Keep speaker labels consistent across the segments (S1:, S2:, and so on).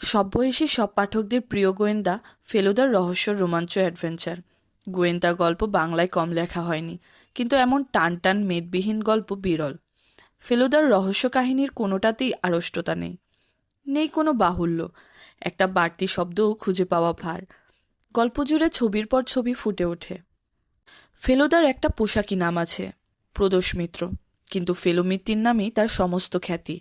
S1: সব বয়সী সব পাঠকদের প্রিয় গোয়েন্দা ফেলুদার রহস্য রোমাঞ্চ অ্যাডভেঞ্চার। গোয়েন্দা গল্প বাংলায় কম লেখা হয়নি, কিন্তু এমন টান টান মেদবিহীন গল্প বিরল। ফেলুদার রহস্য কাহিনীর কোনোটাতেই আড়ষ্টতা নেই। নেই কোনো বাহুল্য। একটা বাড়তি শব্দও খুঁজে পাওয়া ভার। গল্প জুড়ে ছবির পর ছবি ফুটে ওঠে। ফেলুদার একটা পোশাকি নাম আছে, প্রদোষ মিত্র। কিন্তু ফেলুমিত্তির নামেই তার সমস্ত খ্যাতি।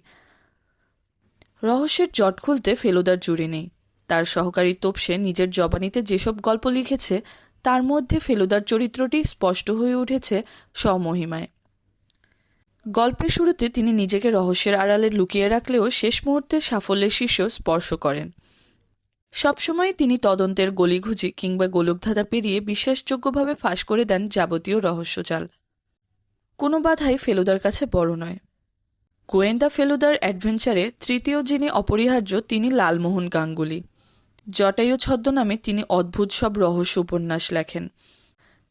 S1: রহস্যের জট খুলতে ফেলুদার জুড়ি নেই। তার সহকারী তোপসে নিজের জবানিতে যেসব গল্প লিখেছে, তার মধ্যে ফেলুদার চরিত্রটি স্পষ্ট হয়ে উঠেছে স্বমহিমায়। গল্পের শুরুতে তিনি নিজেকে রহস্যের আড়ালে লুকিয়ে রাখলেও শেষ মুহূর্তে সাফল্যের শীর্ষ স্পর্শ করেন। সবসময় তিনি তদন্তের গলিঘুজি কিংবা গোলকধাঁধা পেরিয়ে বিশ্বাসযোগ্যভাবে ফাঁস করে দেন যাবতীয় রহস্যজাল কোনো বাধাই ফেলুদার কাছে বড় নয়। গোয়েন্দা ফেলুদার অ্যাডভেঞ্চারে তৃতীয় যিনি অপরিহার্য তিনি লালমোহন গাঙ্গুলি। জটায়ু ছদ্মনামে তিনি অদ্ভুত সব রহস্য উপন্যাস লেখেন।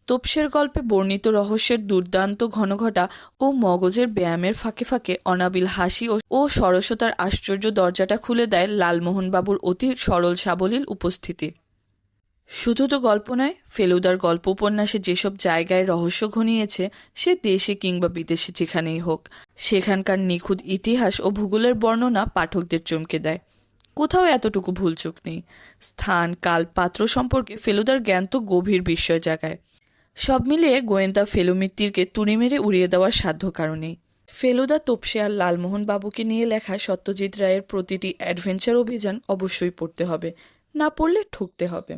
S1: তোপসের গল্পে বর্ণিত রহস্যের দুর্দান্ত ঘনঘটা ও মগজের ব্যায়ামের ফাঁকে ফাঁকে অনাবিল হাসি ও- ও সরসতার আশ্চর্য দরজাটা খুলে দেয় লালমোহনবাবুর অতি সরল সাবলীল উপস্থিতি। শুধু তো গল্প নয়, ফেলুদার গল্প উপন্যাসে যেসব জায়গায় রহস্য ঘনিয়েছে, সে দেশে কিংবা বিদেশে যেখানেই হোক, সেখানকার নিখুঁত ইতিহাস ও ভূগোলের বর্ণনা পাঠকদের চমকে দেয়। কোথাও এতটুকু ভুলচুক নেই। স্থান কাল পাত্র সম্পর্কে ফেলুদার জ্ঞান তো গভীর বিস্ময় জাগায়। সব মিলিয়ে গোয়েন্দা ফেলুমিত্তিরকে তুড়ি মেরে উড়িয়ে দেওয়ার সাধ্য কারণেই। ফেলুদা তোপসে আর লালমোহন বাবুকে নিয়ে লেখা সত্যজিৎ রায়ের প্রতিটি অ্যাডভেঞ্চার অভিযান অবশ্যই পড়তে হবে, না পড়লে ঠুকতে হবে।